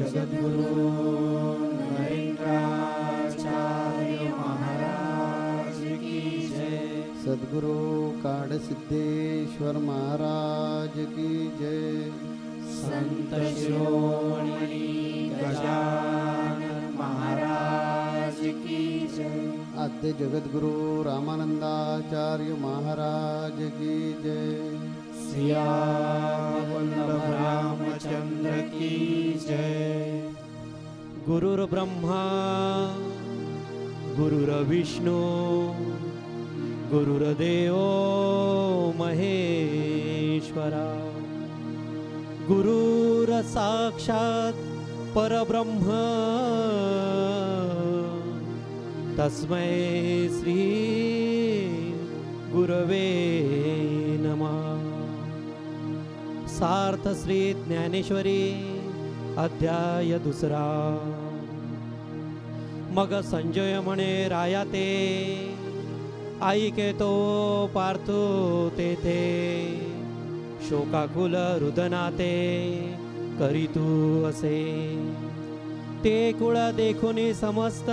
जगद्गुरु नरेंद्राचार्य महाराज की जय सद्गुरु काडसिद्धेश्वर महाराज की जय। संत शिरोमणी गजानन महाराज की जय। आद्य जगद्गुरु रामानंदाचार्य महाराज की जय। रामचंद्र की जय। गुरुर्ब्रह्मा गुरुर्विष्णू गुरुर्देव महेश्वरा। गुरुर साक्षात परब्रह्म। तस्मै श्री गुरवे नमः। सार्थ श्री ज्ञानेश्वरी अध्याय दुसरा. मग संजय म्हणे राया ते ऐके तो पार्थो तेथे. शोकाकुल रुदनाते करी तू असे. ते कुळ देखून समस्त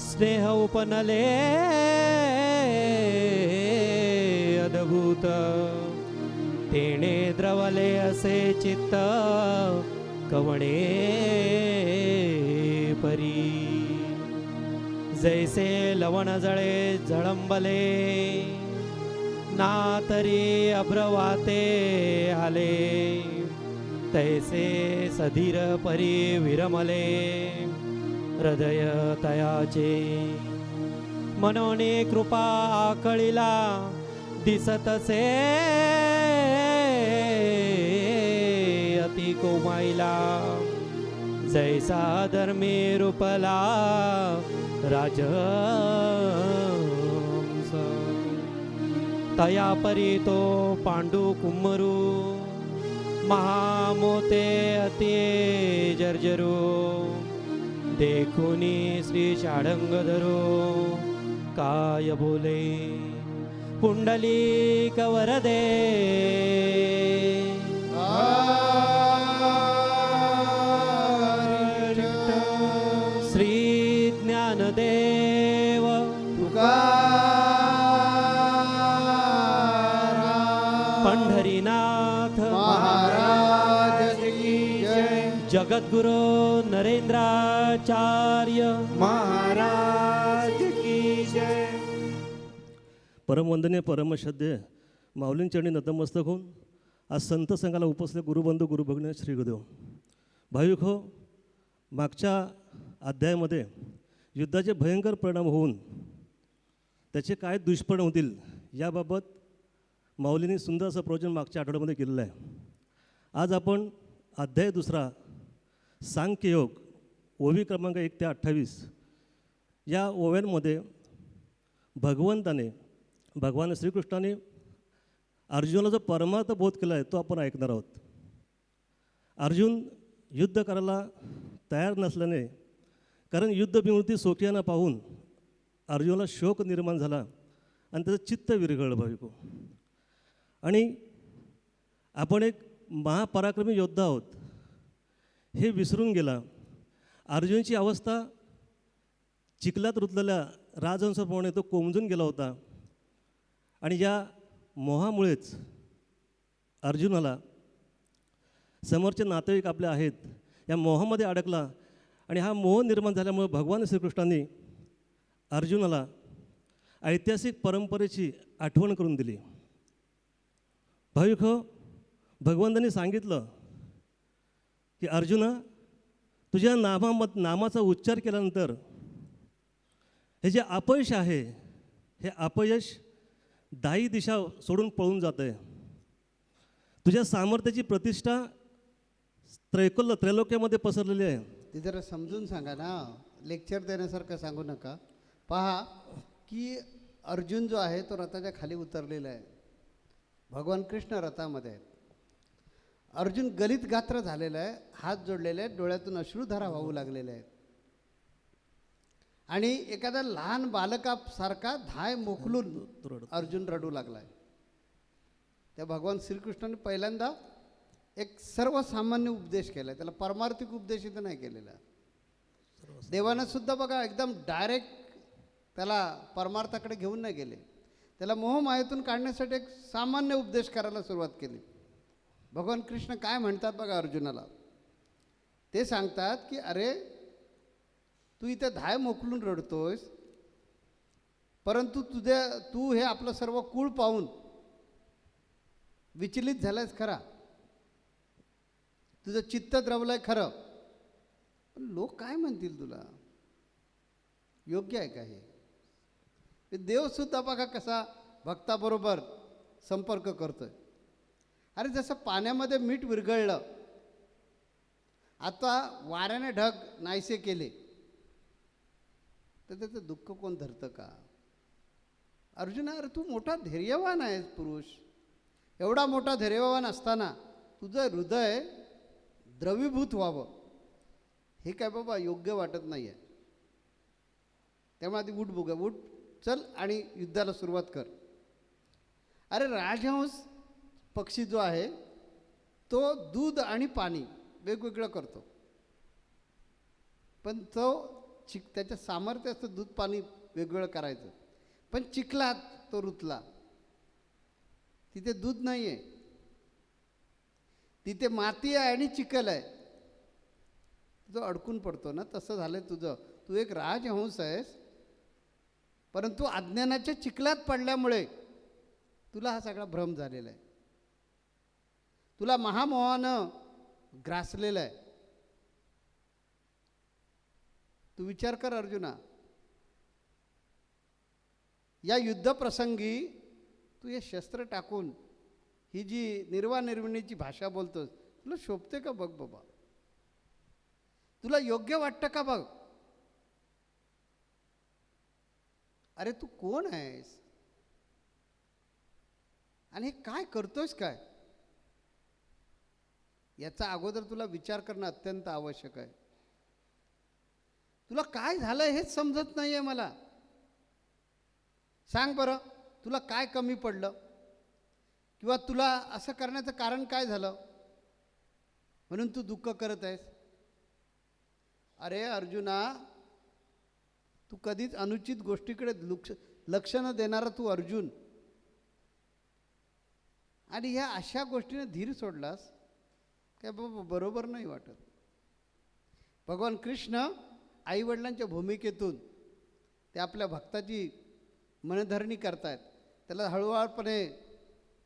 स्नेह उपनले. अद्भुत तेणे असे चित्त कवणे परी। जैसे लवण जळे जळंबले ना तरी अभ्रवाते आले। तैसे सधीर परी विरमले हृदय तयाचे। मनोने कृपा आकळीला दिसतसे केला जैसा धर्मी रूपला राज तया परी तो पांडू कुमरू महामोते अति जर्जरू। देखुनी श्री शाडंगधरो काय बोले पुंडली कवरदे जगद्गुरु नरेंद्राचार्य। महाराज की जय। परमवंदनीय परमश्रद्धेय माऊलींचरणी नतमस्तक होऊन आज संत संघाला उपस्थित गुरुबंधू गुरुभग्न श्री गुरुदेव. भाविक हो मागच्या अध्यायामध्ये युद्धाचे भयंकर परिणाम होऊन त्याचे काय दुष्परिणाम होतील याबाबत माऊलींनी सुंदर असं प्रवचन मागच्या आठवड्यामध्ये केलेलं आहे. आज आपण अध्याय दुसरा सांख्ययोग ओवी क्रमांक एक ते अठ्ठावीस या ओव्यांमध्ये भगवंताने भगवान श्रीकृष्णाने अर्जुनाला जो परमार्थ बोध केला आहे तो आपण ऐकणार आहोत. अर्जुन युद्ध करायला तयार नसल्याने कारण युद्धविमुक्ती सोकियानं पाहून अर्जुनाला शोक निर्माण झाला आणि त्याचं चित्त विरघळलं भाविको. आणि आपण एक महापराक्रमी योद्धा आहोत. हे विसरून गेला. अर्जुनची अवस्था चिखलात रुतलेल्या राजहंसाप्रमाणे तो कोमजून गेला होता. आणि या मोहामुळेच अर्जुनाला समोरचे नातेवाईक आपले आहेत. या मोहामध्ये अडकला आणि हा मोह निर्माण झाल्यामुळे भगवान श्रीकृष्णांनी अर्जुनाला ऐतिहासिक परंपरेची आठवण करून दिली. भाविक हो भगवंतांनी सांगितलं की अर्जुना तुझ्या नामामत नामाचा उच्चार केल्यानंतर हे जे अपयश आहे हे अपयश दाही दिशा सोडून पळून जातं आहे तुझ्या सामर्थ्याची प्रतिष्ठा त्रैकोल त्रैलोक्यामध्ये पसरलेली आहे. ते जरा समजून सांगा ना. लेक्चर देण्यासारखं सांगू नका. पहा की अर्जुन जो आहे तो रथाच्या खाली उतरलेला आहे. भगवान कृष्ण रथामध्ये आहेत. अर्जुन गलित गात्र झालेला आहे हात जोडलेले आहेत डोळ्यातून अश्रुधारा वाहू लागलेले आहेत. आणि एखाद्या लहान बालकासारखा धाय मोकलून अर्जुन रडू लागलाय. त्या भगवान श्रीकृष्णाने पहिल्यांदा एक सर्वसामान्य उपदेश केला त्याला परमार्थिक उपदेश इथं नाही केलेला. देवानं सुद्धा बघा एकदम डायरेक्ट त्याला परमार्थाकडे घेऊन नाही गेले. त्याला मोहमायेतून काढण्यासाठी एक सामान्य उपदेश करायला सुरुवात केली. भगवान कृष्ण काय म्हणतात बघा अर्जुनाला? ते सांगतात की अरे तू इथे धाय मोकलून रडतोयस परंतु तुझ्या तू हे आपलं सर्व कुळ पाहून विचलित झालायस खरा. तुझं चित्त द्रवलं आहे खरं. पण लोक काय म्हणतील तुला? योग्य आहे का हे? हे देवसुद्धा बघा कसा भक्ताबरोबर संपर्क करतोय. अरे जसं पाण्यामध्ये मीठ विरघळलं आता वाऱ्याने ढग नाहीसे केले तर त्याचं दुःख कोण धरतं का? अर्जुना अरे तू मोठा धैर्यवान आहेस पुरुष. एवढा मोठा धैर्यवान असताना तुझं हृदय द्रवीभूत व्हावं. हे काय बाबा योग्य वाटत नाही आहे त्यामुळे आधी उठ बघा उठ चल आणि युद्धाला सुरुवात कर. अरे राजहंस पक्षी जो आहे तो दूध आणि पाणी वेगवेगळं करतो. पण तो चिक त्याच्या सामर्थ्य असतं दूध पाणी वेगवेगळं करायचं. पण चिखलात तो रुतला. तिथे दूध नाही आहे तिथे माती आहे आणि चिखल आहे. जो अडकून पडतो ना तसं झालं तुझं. तू एक राजहंस आहेस. परंतु अज्ञानाच्या चिखलात पडल्यामुळे तुला हा सगळा भ्रम झालेला आहे. तुला महामोहानं ग्रासलेलं आहे. तू विचार कर अर्जुना. या युद्धप्रसंगी तू हे शस्त्र टाकून ही जी निर्वा निर्मिणीची भाषा बोलतोस तुला शोभते का बघ बाबा? तुला योग्य वाटतं का बघ? अरे तू कोण आहेस? आणि हे काय करतोयस काय? याचा अगोदर तुला विचार करणं अत्यंत आवश्यक आहे. तुला काय झालं हेच समजत नाही आहे मला. सांग बरं तुला काय कमी पडलं? किंवा तुला असं करण्याचं कारण काय झालं? म्हणून तू दुःख करत आहेस. अरे अर्जुना तू कधीच अनुचित गोष्टीकडे लक्ष लक्ष न देणारा तू अर्जुन. आणि ह्या अशा गोष्टीने धीर सोडलास काय बाबा बरोबर नाही वाटत. भगवान कृष्ण आईवडिलांच्या भूमिकेतून ते आपल्या भक्ताची मनधरणी करतायत. त्याला हळूवारपणे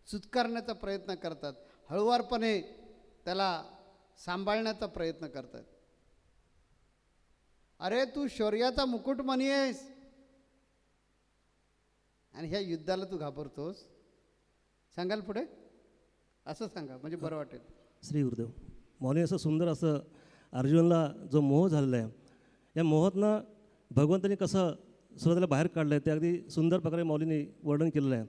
सुत्कारण्याचा प्रयत्न करतात. हळूवारपणे त्याला सांभाळण्याचा प्रयत्न करतात. अरे तू शौर्याचा मुकुट आहेस आणि ह्या युद्धाला तू घाबरतोस. सांगाल पुढे? असं सांगा म्हणजे बरं वाटेल. श्री गुरुदेव. म्हणून असं सुंदर असं अर्जुनला जो मोह झालेला आहे या मोहातनं भगवंतानी कसं सुरुवातीला बाहेर काढलं आहे ते अगदी सुंदर प्रकारे मौलीने वर्णन केलेलं आहे.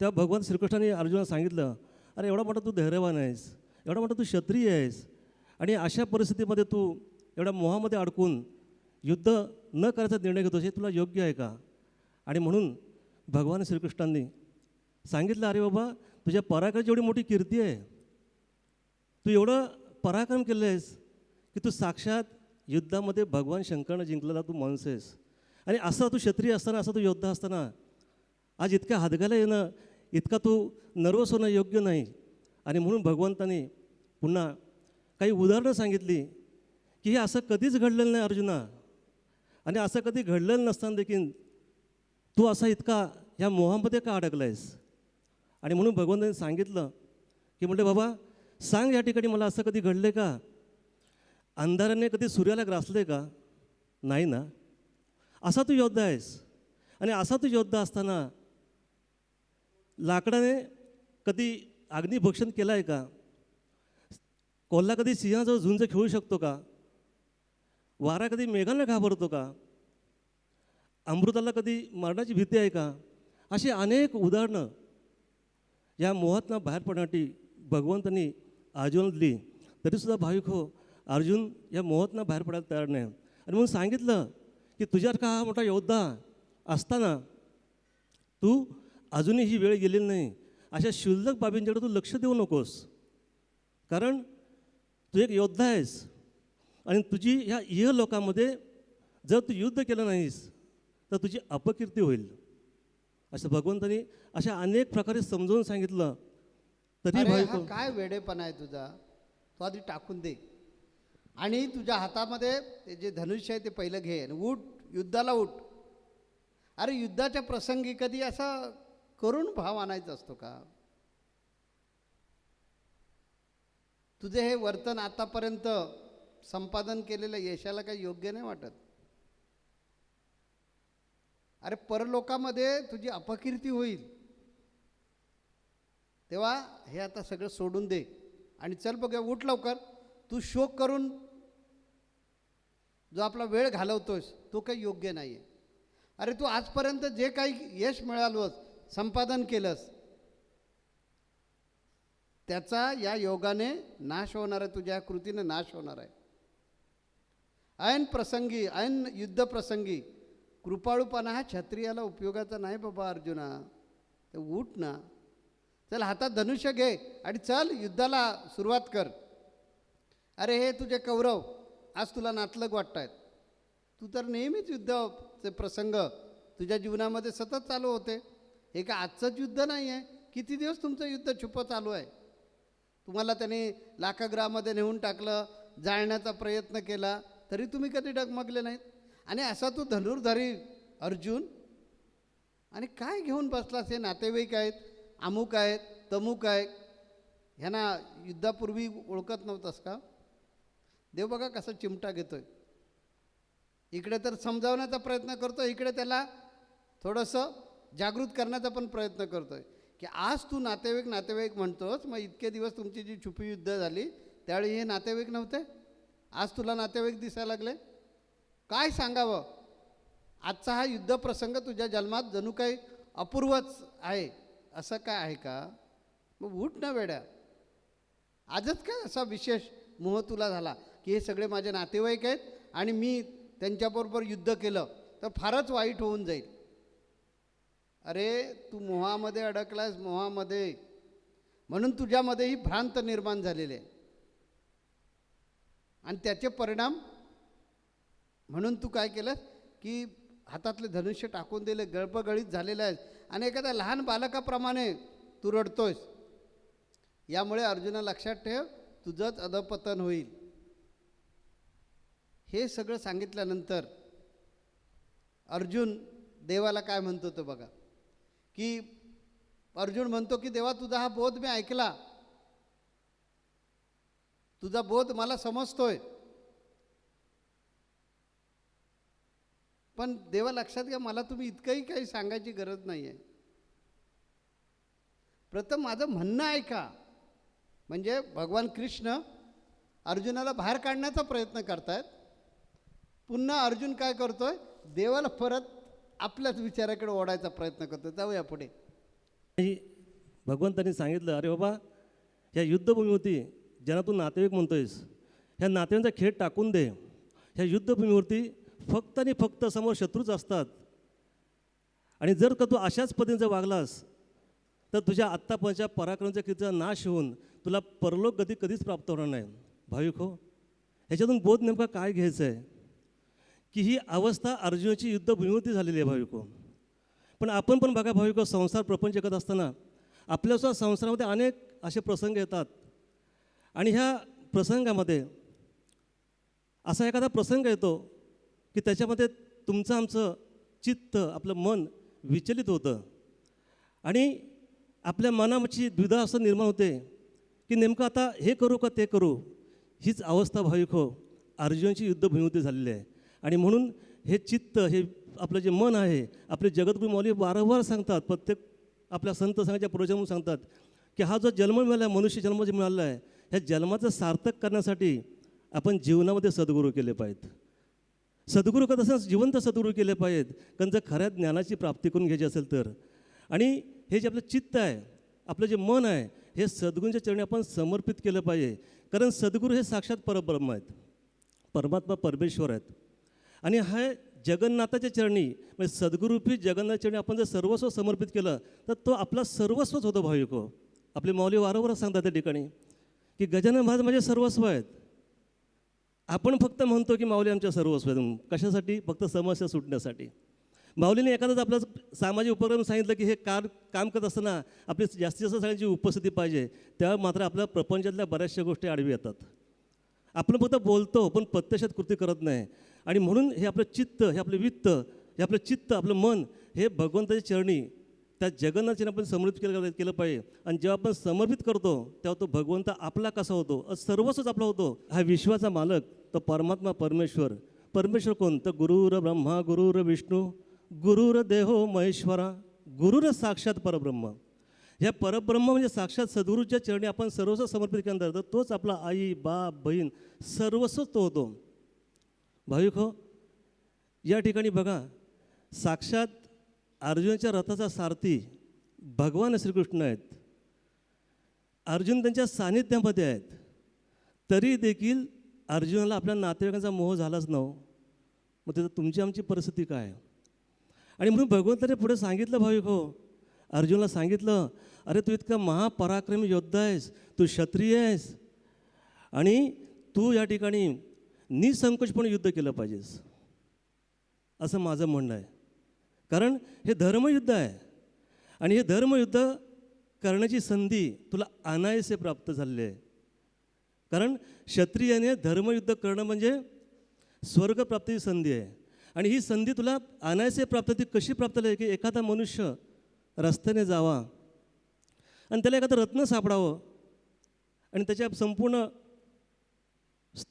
तेव्हा भगवान श्रीकृष्णाने अर्जुनाला सांगितलं अरे एवढा मोठा तू धैर्यवान आहेस एवढा मोठा तू क्षत्रिय आहेस आणि अशा परिस्थितीमध्ये तू एवढ्या मोहामध्ये अडकून युद्ध न करायचा निर्णय घेतोस हे तुला योग्य आहे का? आणि म्हणून भगवान श्रीकृष्णांनी सांगितलं अरे बाबा तुझ्या पराक्रमाची एवढी मोठी कीर्ती आहे. तू एवढं पराक्रम केलं आहेस की तू साक्षात युद्धामध्ये भगवान शंकरनं जिंकलेला तू माणूस आहेस. आणि असा तू क्षत्रिय असताना असा तू योद्धा असताना आज इतक्या हादगायला येणं इतका तू नर्वस होणं योग्य नाही. आणि म्हणून भगवंताने पुन्हा काही उदाहरणं सांगितली की हे असं कधीच घडलेलं नाही अर्जुना. आणि असं कधी घडलेलं नसताना देखील तू असा इतका ह्या मोहामध्ये का अडकला आहेस आणि म्हणून भगवंताने सांगितलं की म्हटलं बाबा सांग या ठिकाणी मला असं कधी घडलं का? अंधाराने कधी सूर्याला ग्रासले का? नाही ना. असा तू योद्धा आहेस. आणि असा तू योद्धा असताना लाकडाने कधी अग्निभक्षण केलं आहे का? कोल्हा कधी सिंहाजवळ झुंज खेळू शकतो का? वारा कधी मेघांना घाबरतो का? अमृताला कधी मरणाची भीती आहे का? अशी अनेक उदाहरणं या मोहातनं बाहेर पडण्यासाठी भगवंतांनी अर्जुन दिली तरीसुद्धा भाविक हो अर्जुन या मोहातनं बाहेर पडायला तयार नाही. आणि म्हणून सांगितलं की तुझ्यासारखा हा मोठा योद्धा असताना तू अजूनही ही वेळ गेलेली नाही. अशा शुल्लक बाबींच्याकडे तू लक्ष देऊ नकोस. कारण तू एक योद्धा आहेस. आणि तुझी ह्या इह लोकांमध्ये जर तू युद्ध केलं नाहीस तर तुझी अपकीर्ती होईल. असं भगवंतानी अशा अनेक प्रकारे समजावून सांगितलं. तरी अरे भाई हा काय वेडेपणा आहे तुझा? तो आधी टाकून दे. आणि तुझ्या हातामध्ये ते जे धनुष्य आहे ते पहिलं घे आणि उठ युद्धाला उठ. अरे युद्धाच्या प्रसंगी कधी असा करुण भाव आणायचा असतो का? तुझे हे वर्तन आतापर्यंत संपादन केलेलं यशाला काही योग्य नाही वाटत. अरे परलोकामध्ये तुझी अपकीर्ती होईल. तेव्हा हे आता सगळं सोडून दे. आणि चल बघ उठ लवकर. तू शोक करून जो आपला वेळ घालवतोस तो काही योग्य नाही आहे अरे तू आजपर्यंत जे काही यश मिळालोस संपादन केलंस त्याचा या योगाने नाश होणार आहे तुझ्या कृतीने नाश होणार आहे. ऐन प्रसंगी ऐन युद्ध प्रसंगी कृपाळूपणा हा क्षत्रियाला उपयोगाचा नाही बाबा अर्जुना. तर उठ ना. चल हातात धनुष्य घे आणि चल युद्धाला सुरुवात कर. अरे हे तुझे कौरव आज तुला नातलग वाटत आहेत तू तर नेहमीच युद्धाचे प्रसंग तुझ्या जीवनामध्ये सतत चालू होते. हे का आजचंच युद्ध नाही आहे किती दिवस तुमचं युद्ध छुपं चालू आहे? तुम्हाला त्यांनी लाखाग्रामध्ये नेऊन टाकलं जाळण्याचा प्रयत्न केला तरी तुम्ही कधी डगमगले नाहीत? आणि असा तू धनुर्धारी अर्जुन? आणि काय घेऊन बसलास? हे नातेवाईक आहेत अमुक आहेत तमुक आहे ह्यांना युद्धापूर्वी ओळखत नव्हतास का? देव बघा कसा चिमटा घेतोय. इकडे तर समजावण्याचा प्रयत्न करतो इकडे त्याला थोडंसं जागृत करण्याचा पण प्रयत्न करतोय. की आज तू नातेवाईक नातेवाईक म्हणतोस मग इतके दिवस तुमची जी छुपी युद्ध झाली त्यावेळी हे नातेवाईक नव्हते? आज तुला नातेवाईक दिसायला लागले? काय सांगावं? आजचा हा युद्ध प्रसंग तुझ्या जन्मात जणू काही अपूर्वच आहे. असं काय आहे का? मग उठ ना वेड्या. आजच काय असा विशेष मोह तुला झाला की हे सगळे माझे नातेवाईक आहेत आणि मी त्यांच्याबरोबर युद्ध केलं तर फारच वाईट होऊन जाईल. अरे तू मोहामध्ये अडकलास मोहामध्ये. म्हणून तुझ्यामध्ये ही भ्रांत निर्माण झालेली. आहे आणि त्याचे परिणाम म्हणून तू काय केलंस की हातातले धनुष्य टाकून दिले गळपगळीत झालेलं आहे आणि एखाद्या लहान बालकाप्रमाणे तू रडतोयस. यामुळे अर्जुना लक्षात ठेव तुझंच अधपतन होईल. हे सगळं सांगितल्यानंतर अर्जुन देवाला काय म्हणतो तो बघा की अर्जुन म्हणतो की देवा तुझा हा बोध मी ऐकला. तुझा बोध मला समजतोय. पण देवा लक्षात घ्या मला तुम्ही इतकंही काही सांगायची गरज नाही आहे प्रथम माझं म्हणणं ऐका. म्हणजे भगवान कृष्ण अर्जुनाला बाहेर काढण्याचा प्रयत्न करतायत. पुन्हा अर्जुन काय करतोय? देवाला परत आपल्याच विचाराकडे ओढायचा प्रयत्न करतोय. जाऊया पुढे. भगवंतांनी सांगितलं अरे बाबा ह्या युद्धभूमीवरती ज्यांना तू नातेवाईक म्हणतोयस ह्या नातेवाईकांचा खेळ टाकून दे. ह्या युद्धभूमीवरती फक्त आणि फक्त समोर शत्रूच असतात. आणि जर का तू अशाच पद्धतीने जर वागलास तर तुझ्या आत्तापर्यंतच्या पराक्रमाच्या कीर्तीचा नाश होऊन तुला परलोक गती कधीच प्राप्त होणार नाही. भाविक हो ह्याच्यातून बोध नेमका काय घ्यायचं आहे की ही अवस्था अर्जुनाची युद्धभूमीवरती झालेली आहे भाविको हो. पण आपण पण बघा भाविको हो, संसार प्रपंच जगत असताना आपल्यासुद्धा संसारामध्ये अनेक असे प्रसंग येतात. आणि ह्या प्रसंगामध्ये असा एखादा प्रसंग येतो की त्याच्यामध्ये तुमचं आमचं चित्त आपलं मन विचलित होतं. आणि आपल्या मनाची द्विधा असं निर्माण होते की नेमकं आता हे करू का ते करू? हीच अवस्था भाविक हो. अर्जुनची युद्धभूमीमध्ये झालेली आहे. आणि म्हणून हे चित्त हे आपलं जे मन आहे आपले जगद्गुरू मौली वारंवार सांगतात प्रत्येक आपल्या संत संघाच्या पूर्वजांकडून सांगतात की हा जो जन्म मिळाला मनुष्य जन्म जे मिळाला आहे ह्या जन्माचं सार्थक करण्यासाठी आपण जीवनामध्ये सद्गुरू केले पाहिजेत. सद्गुरू का तसंच जिवंत सद्गुरू केले पाहिजेत? कारण जर खऱ्या ज्ञानाची प्राप्ती करून घ्यायची असेल तर. आणि हे जे आपलं चित्त आहे आपलं जे मन आहे हे सद्गुरूंच्या चरणी आपण समर्पित केलं पाहिजे. कारण सद्गुरू हे साक्षात परब्रह्म आहेत. परमात्मा परमेश्वर आहेत. आणि हा जगन्नाथाच्या चरणी म्हणजे सद्गुरूपी जगन्नाथ चरणी आपण जर सर्वस्व समर्पित केलं तर तो आपला सर्वस्वच होतो भाविको हो. आपले माऊली वारंवार सांगतात त्या ठिकाणी की गजानन महाराज माझे सर्वस्व आहेत. आपण फक्त म्हणतो की माऊली आमच्या सर्वस्व कशासाठी? फक्त समस्या सुटण्यासाठी. माऊलीने एखादाच आपलं सामाजिक उपक्रम सांगितलं की हे कार काम करत असताना आपली जास्तीत जास्त सगळ्यांची उपस्थिती पाहिजे. तेव्हा मात्र आपल्या प्रपंचातल्या बऱ्याचशा गोष्टी आडवी येतात. आपण फक्त बोलतो पण प्रत्यक्षात कृती करत नाही. आणि म्हणून हे आपलं चित्त हे आपलं वित्त हे आपलं चित्त आपलं मन हे भगवंताच्या चरणी त्या जगन्नाथाने आपण समर्पित केलं केलं पाहिजे. आणि जेव्हा आपण समर्पित करतो तेव्हा तो भगवंत आपला कसा होतो? सर्वस्वच आपला होतो. हा विश्वाचा मालक तो परमात्मा परमेश्वर. परमेश्वर कोण? तर गुरुर ब्रह्मा गुरुर विष्णू गुरुर देहो महेश्वरा गुरुर साक्षात परब्रह्म. ह्या परब्रह्म म्हणजे साक्षात सद्गुरूच्या चरणी आपण सर्वस्व समर्पित केल्यानंतर तर तोच आपला आई बाप बहीण सर्वस्व तो होतो. भाविक हो या ठिकाणी बघा साक्षात अर्जुनाच्या रथाचा सारथी भगवान श्रीकृष्ण आहेत. अर्जुन त्यांच्या सानिध्यामध्ये आहेत. तरी देखील अर्जुनाला आपल्या नातेवाईकांचा मोह झालाच नव्ह. मग त्याचं तुमची आमची परिस्थिती काय? आणि म्हणून भगवंताने पुढे सांगितलं भाविक हो. अर्जुनला सांगितलं अरे तू इतका महापराक्रमी योद्धा आहेस तू क्षत्रिय आहेस. आणि तू या ठिकाणी निसंकोचपणे युद्ध केलं पाहिजेस. असं माझं म्हणणं आहे. कारण हे धर्मयुद्ध आहे. आणि हे धर्मयुद्ध करण्याची संधी तुला अनायसे प्राप्त झालेली आहे. कारण क्षत्रियाने धर्मयुद्ध करणं म्हणजे स्वर्गप्राप्तीची संधी आहे. आणि ही संधी तुला अनायसे प्राप्त ती कशी प्राप्त झाली? की एखादा मनुष्य रस्त्याने जावा आणि त्याला एखादं रत्न सापडावं आणि त्याच्या संपूर्ण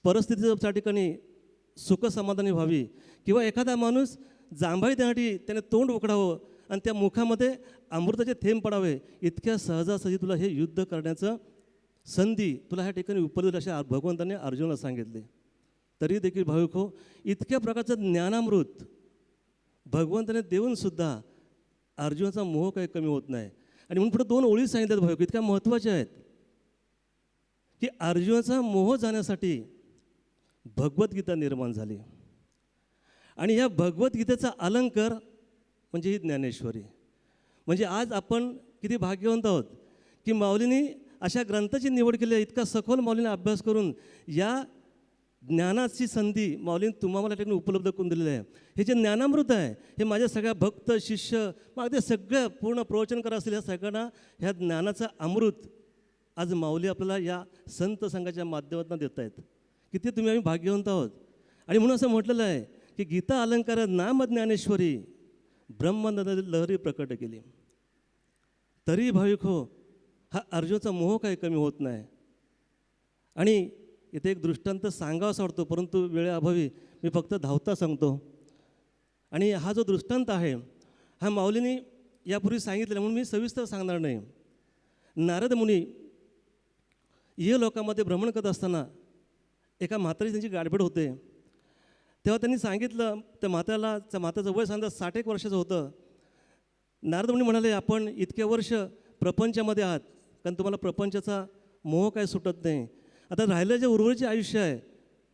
परिस्थितीचं त्या ठिकाणी सुखसमाधानी व्हावी. किंवा एखादा माणूस जांभळी देण्यासाठी त्याने तोंड उकडावं आणि त्या मुखामध्ये अमृताचे थेंब पडावे. इतक्या सहजासहजी तुला हे युद्ध करण्याचं संधी तुला ह्या ठिकाणी उपलब्ध अशा भगवंताने अर्जुनाला सांगितले. तरी देखील भाविक हो इतक्या प्रकारचं ज्ञानामृत भगवंताने देऊनसुद्धा अर्जुनाचा मोह काही कमी होत नाही. आणि म्हणून पुढे दोन ओळी सांगितल्यात भाविक हो, इतक्या महत्त्वाच्या आहेत. की अर्जुनाचा मोह जाण्यासाठी भगवद्गीता निर्माण झाली. आणि या भगवद्गीतेचा अलंकार म्हणजे ही ज्ञानेश्वरी. म्हणजे आज आपण किती भाग्यवंत आहोत की माऊलींनी अशा ग्रंथाची निवड केली आहे इतका सखोल माऊलीने अभ्यास करून या ज्ञानाची संधी माऊलीने तुम्हाला या ठिकाणी उपलब्ध करून दिलेली आहे. हे जे ज्ञानामृत आहे हे माझ्या सगळ्या भक्त शिष्य मग अगदी सगळ्या पूर्ण प्रवचन करा असतील ह्या सगळ्यांना ह्या ज्ञानाचं अमृत आज माऊली आपल्याला या संत संघाच्या माध्यमातून देत आहेत किती तुम्ही आम्ही भाग्यवंत आहोत. आणि म्हणून असं म्हटलेलं आहे की गीता अलंकार नाम ज्ञानेश्वरी ब्रह्मानंद लहरी प्रकट केली. तरी भाविक हो हा अर्जुनचा मोह काही कमी होत नाही. आणि इथे एक दृष्टांत सांगावासा वाटतो परंतु वेळेअभावी मी फक्त धावता सांगतो. आणि हा जो दृष्टांत आहे हा माऊलीने यापूर्वी सांगितलेला म्हणून मी सविस्तर सांगणार नाही. नारद मुनी ये लोकांमध्ये भ्रमण करत असताना एका म्हातारी त्यांची गाडबड होते. तेव्हा त्यांनी सांगितलं त्या म्हाताऱ्याला त्या म्हाताचं वय सांगता साठ एक वर्षाचं होतं. नारद मुनी म्हणाले आपण इतके वर्ष प्रपंचामध्ये आहात कारण तुम्हाला प्रपंचाचा मोह काय सुटत नाही. आता राहिलं जे उर्वरीचे आयुष्य आहे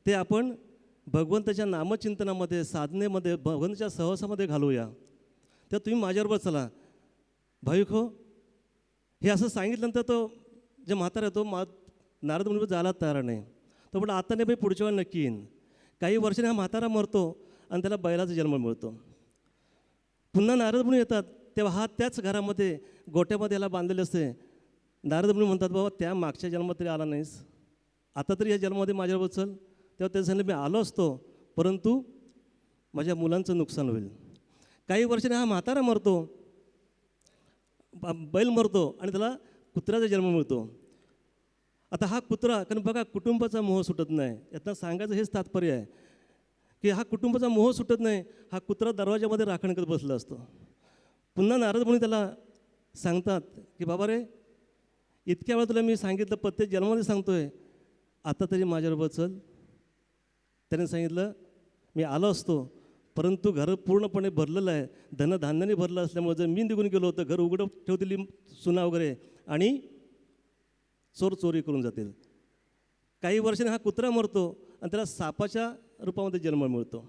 ते आपण भगवंताच्या नामचिंतनामध्ये साधनेमध्ये भगवंताच्या सहवासामध्ये घालूया. तर तुम्ही माझ्याबरोबर चला. भाविक हो हे असं सांगितल्यानंतर तो जे म्हातारा आहे तो मा नारद मुनी जायला तयार नाही. तो पण आता नाही बाई पुढच्या वेळी नक्की येईन. काही वर्षाने हा म्हातारा मरतो आणि त्याला बैलाचा जन्म मिळतो. पुन्हा नारद मुनी येतात. तेव्हा हा त्याच घरामध्ये गोट्यामध्ये याला बांधलेले असते. नारद मुनी म्हणतात बाबा त्या मागच्या जन्मात तरी आला नाहीस. आता तरी या जन्मामध्ये माझ्याबरोबर चल. तेव्हा त्याच्यासाठी मी आलो असतो परंतु माझ्या मुलांचं नुकसान होईल. काही वर्षाने हा म्हातारा मरतो. बैल मरतो आणि त्याला कुत्र्याचा जन्म मिळतो. आता हा कुत्रा कारण बघा कुटुंबाचा मोह सुटत नाही. यातनं सांगायचं हेच तात्पर्य आहे की हा कुटुंबाचा मोह सुटत नाही हा कुत्रा दरवाजामध्ये राखण करत बसला असतो. पुन्हा नारद म्हणून त्याला सांगतात की बाबा रे इतक्या वेळा तुला मी सांगितलं प्रत्येक जन्मामध्ये सांगतो आहे आता तरी माझ्याबरोबर चल. त्याने सांगितलं मी आलो असतो परंतु घर पूर्णपणे भरलेलं आहे. धनधान्याने भरलं असल्यामुळे जर मी निघून गेलो होतं घर उघडं ठेवतेली सुना वगैरे. आणि चोर चोरी करून जातील. काही वर्षाने हा कुत्रा मरतो आणि त्याला सापाच्या रूपामध्ये जन्म मिळतो.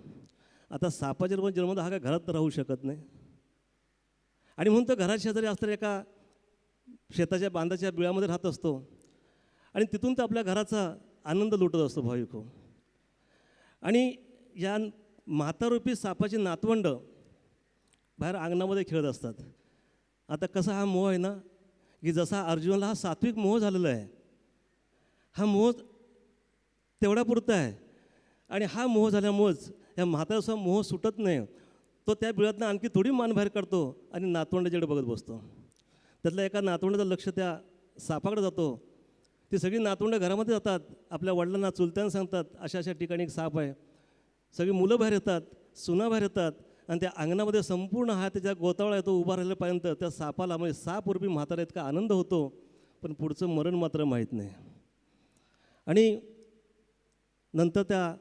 आता सापाच्या रूपात जन्म हा काय घरात राहू शकत नाही. आणि म्हणून तो घरात शेजारी असणाऱ्या एका शेताच्या बांधाच्या बिळामध्ये राहत असतो. आणि तिथून तो आपल्या घराचा आनंद लुटत असतो भाविक हो. आणि या म्हातारूपी सापाची नातवंड बाहेर अंगणामध्ये खेळत असतात. आता कसा हा मोह आहे ना की जसा अर्जुनला हा सात्विक मोह झालेला आहे हा मोह तेवढा पुरता आहे. आणि हा मोह झाल्यामुळेच या म्हाताऱ्याचा मोह सुटत नाही. तो त्या बिळातनं आणखी थोडी मान बाहेर काढतो आणि नातवंडाच्याकडे बघत बसतो. त्यातल्या एका नातवंडाचं लक्ष त्या सापाकडे जातो. ती सगळी नातवंडं घरामध्ये जातात. आपल्या वडिलांना चुलत्यांना सांगतात अशा अशा ठिकाणी एक साप आहे. सगळी मुलं बाहेर येतात सुना बाहेर येतात. आणि त्या अंगणामध्ये संपूर्ण हा त्याच्या गोतावळा येतो उभा राहिल्यापर्यंत त्या सापाला म्हणजे साप उर्फी म्हातारा इतका आनंद होतो पण पुढचं मरण मात्र माहीत नाही. आणि नंतर त्या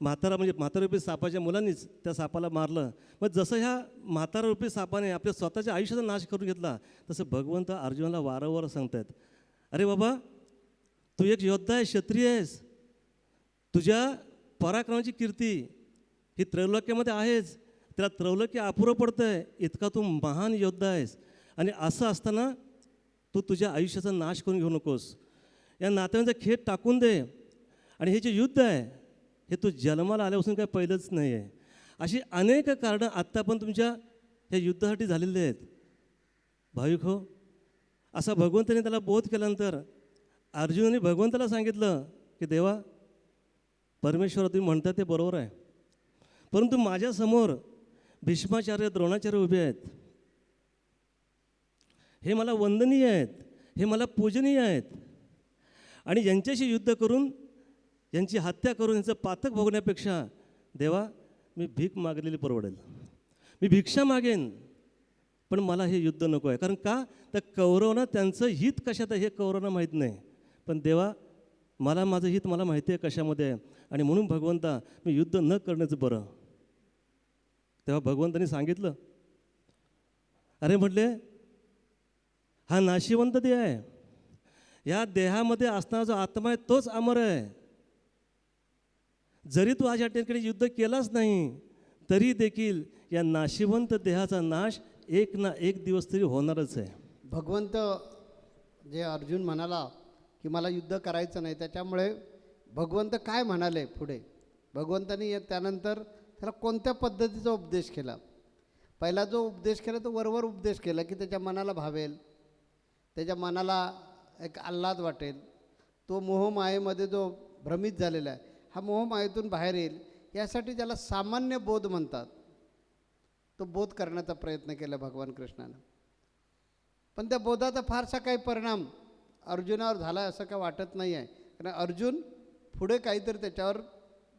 म्हातारा म्हणजे म्हातारूपी सापाच्या मुलांनीच त्या सापाला मारलं. मग जसं ह्या म्हातारूपी सापाने आपल्या स्वतःच्या आयुष्याचा नाश करून घेतला तसं भगवंत अर्जुनाला वारंवार सांगतायत अरे बाबा तू एक योद्धा आहे क्षत्रिय आहेस. तुझ्या पराक्रमाची कीर्ती ही त्रैलोक्यामध्ये आहेच. त्याला त्रवलं की अपुरं पडतं आहे इतका तू महान योद्धा आहेस. आणि असं असताना तू तुझ्या आयुष्याचा नाश करून घेऊ नकोस. या नात्यांचा खेळ टाकून दे. आणि हे जे युद्ध आहे हे तू जन्माला आल्यापासून काय पहिलंच नाही आहे अशी अनेक कारणं आत्ता पण तुमच्या ह्या युद्धासाठी झालेली आहेत. भाविक हो असा भगवंताने त्याला बोध केल्यानंतर अर्जुनाने भगवंताला सांगितलं की देवा परमेश्वर तुम्ही म्हणता ते बरोबर आहे. परंतु माझ्यासमोर भीष्माचार्य द्रोणाचार्य उभे आहेत. हे मला वंदनीय आहेत. हे मला पूजनीय आहेत. आणि यांच्याशी युद्ध करून यांची हत्या करून यांचं पातक भोगण्यापेक्षा देवा मी भीक मागलेली परवडेल. मी भिक्षा मागेन पण मला हे युद्ध नको आहे. कारण का? तर कौरवना त्यांचं हित कशात आहे हे कौरवना माहीत नाही. पण देवा मला माझं हित मला माहिती आहे कशामध्ये आहे. आणि म्हणून भगवंता मी युद्ध न करण्याचं बरं. तेव्हा भगवंतांनी सांगितलं अरे म्हटले हा नाशिवंत देह आहे. या देहामध्ये असणारा जो आत्मा आहे तोच अमर आहे. जरी तू आज या ठिकाणी युद्ध केलाच नाही तरी देखील या नाशिवंत देहाचा नाश एक ना एक दिवस तरी होणारच आहे. भगवंत जे अर्जुन म्हणाला की मला युद्ध करायचं नाही त्याच्यामुळे भगवंत काय म्हणाले पुढे? भगवंतानी त्यानंतर त्याला कोणत्या पद्धतीचा उपदेश केला? पहिला जो उपदेश केला तो वरवर उपदेश केला की त्याच्या मनाला भावेल त्याच्या मनाला एक आल्हाद वाटेल. तो मोहमायेमध्ये जो भ्रमित झालेला आहे हा मोहमायेतून बाहेर येईल. यासाठी ज्याला सामान्य बोध म्हणतात. तो बोध करण्याचा प्रयत्न केला भगवान कृष्णानं. पण त्या बोधाचा फारसा काही परिणाम अर्जुनावर झाला असं काय वाटत नाही आहे कारण अर्जुन पुढे काहीतरी त्याच्यावर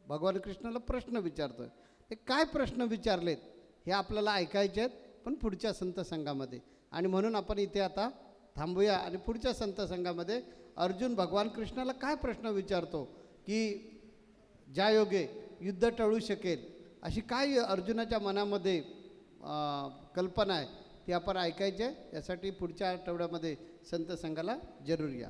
भगवान कृष्णाला प्रश्न विचारतो हे काय प्रश्न विचारलेत हे आपल्याला ऐकायचे आहेत पण पुढच्या संत संघामध्ये. आणि म्हणून आपण इथे आता थांबूया आणि पुढच्या संत संघामध्ये अर्जुन भगवान कृष्णाला काय प्रश्न विचारतो की ज्या योगे युद्ध टळू शकेल अशी काय अर्जुनाच्या मनामध्ये कल्पना आहे ती आपण ऐकायची आहे. यासाठी पुढच्या आठवड्यामध्ये संत संघाला जरूर या.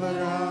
Barbara.